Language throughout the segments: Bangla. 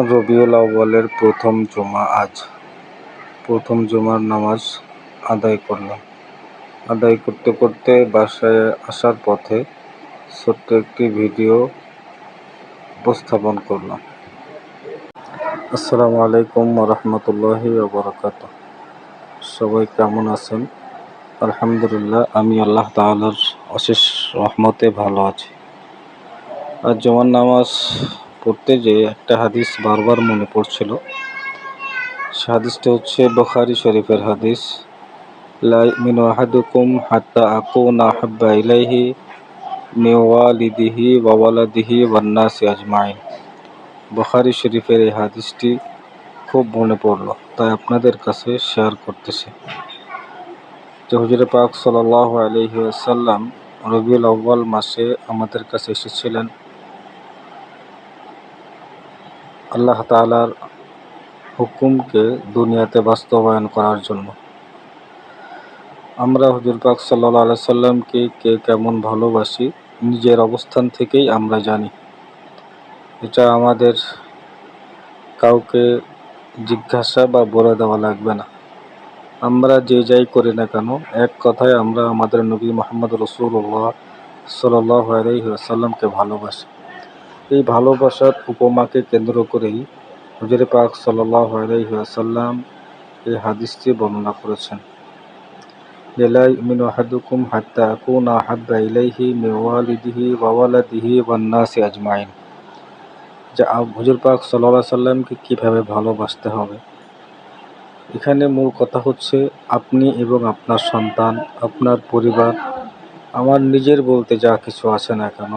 রবিউল আউ্বালের প্রথম জুমা আজ। প্রথম জুমার নামাজ আদায় করলাম। আদায় করতে করতে বাসায় আসার পথে ছোট্ট একটি ভিডিও উপস্থাপন করলাম। আসসালামু আলাইকুম রহমতুল্লাহি বরকাত সবাই কেমন আছেন? আলহামদুলিল্লাহ, আমি আল্লাহ তাআলার অশেষ রহমতে ভালো আছি। আর জুমার নামাজ পড়তে যে একটা হাদিস বারবার মনে পড়ছিল। সে হাদিসটা হচ্ছে বখারি শরীফের হাদিস। লা ইউমিনু আহাদুকুম হাত্তা আকুনা হাব্বা ইলাইহি মিন ওয়ালিদিহি ওয়া ওয়ালাদিহি ওয়ান নাসি আজমাইন। বখারি শরীফের এই হাদিসটি খুব মনে পড়ল, তাই আপনাদের কাছে শেয়ার করতেছি। যে হুজুরে পাক সাল্লাল্লাহু আলাইহি ওয়াসাল্লাম রবিউল আউ্বাল মাসে আমাদের কাছে এসেছিলেন। আল্লাহ তালার হুকুমকে দুনিয়াতে বাস্তবায়ন করার জন্য। আমরা হুজুর পাক সাল্লা সাল্লামকে কে কেমন ভালোবাসি, নিজের অবস্থান থেকেই আমরা জানি। এটা আমাদের কাউকে জিজ্ঞাসা বা বলে দেওয়া লাগবে না। আমরা যে যাই করি না কেন, এক কথায় আমরা আমাদের নবী মোহাম্মদ রসুল্লাহ সাল্লাহ আলহিহাসাল্লামকে ভালোবাসি। এই ভালোবাসার উপমাকে কেন্দ্র করেই হুজুরে পাক সাল্লাহ আলহিহাসাল্লাম এই হাদিসটি বর্ণনা করেছেন। হাদুকুম হাত্তা কুনা হাব্বা ইলাইহি মেওয়ালিদিহি ওয়াওয়ালাদিহি ওয়ান্নাসি আজমাইন। যে হুজুর পাক সাল্লাহ সাল্লামকে কীভাবে ভালোবাসতে হবে? এখানে মূল কথা হচ্ছে আপনি এবং আপনার সন্তান, আপনার পরিবার, আমার নিজের বলতে যা কিছু আছে না কেন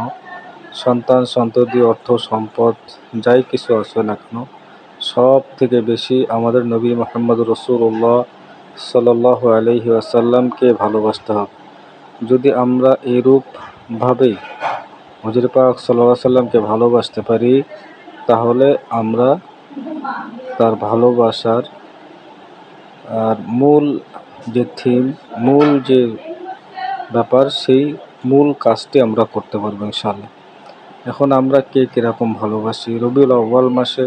সন্তান, সন্ততি, অর্থ, সম্পদ, যাই কিছু আছে না কেন, সব থেকে বেশি আমাদের নবী মোহাম্মদ রসুল্লাহ সাল্লাহ আলহি আসাল্লামকে ভালোবাসতে হবে। যদি আমরা এরূপভাবেই হজর পাক সাল্লাহ সাল্লামকে ভালোবাসতে পারি, তাহলে আমরা তার ভালোবাসার আর মূল যে থিম, মূল যে ব্যাপার, সেই মূল কাজটি আমরা করতে পারব ইনশাল্লাহ এখন আমরা কে কীরকম ভালোবাসি? রবিউল আউ্বাল মাসে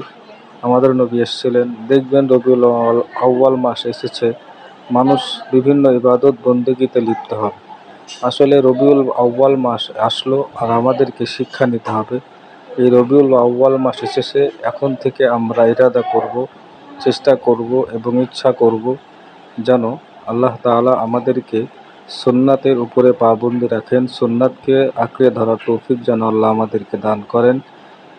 আমাদের নবী এসেছিলেন। দেখবেন রবিউল আউ্বাল মাস এসেছে। মানুষ বিভিন্ন ইবাদত বন্দীগীতে লিপ্ত হবে। আসলে রবিউল আউ্বাল মাস আসলো আর আমাদেরকে শিক্ষা নিতে হবে। এই রবিউল আউ্বাল মাস এসেছে। এখন থেকে আমরা ইরাদা করব, চেষ্টা করব এবং ইচ্ছা করব যেন আল্লাহ তাআলা আমাদেরকে সুন্নাতের উপরে পাবন্দি রাখেন। সুন্নাতকে আঁকড়ে ধরার তৌফিক যেন আল্লাহ আমাদেরকে দান করেন।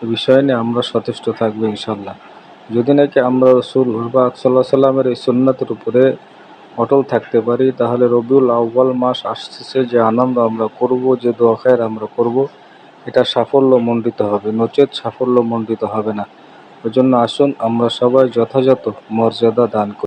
এ বিষয় নিয়ে আমরা সচেষ্ট থাকব ইনশাল্লাহ যদি নাকি আমরা রসুল বা সাল্লাহ সাল্লামের এই সুন্নাতের উপরে অটল থাকতে পারি, তাহলে রবিউল আউ্বাল মাস আসতেছে যে আনন্দ আমরা করব, যে দোয়া খায়ের আমরা করব, এটা সাফল্য মণ্ডিত হবে, নচেত সাফল্য মণ্ডিত হবে না। ওই জন্য আসুন, আমরা সবাই যথাযথ মর্যাদা দান করি।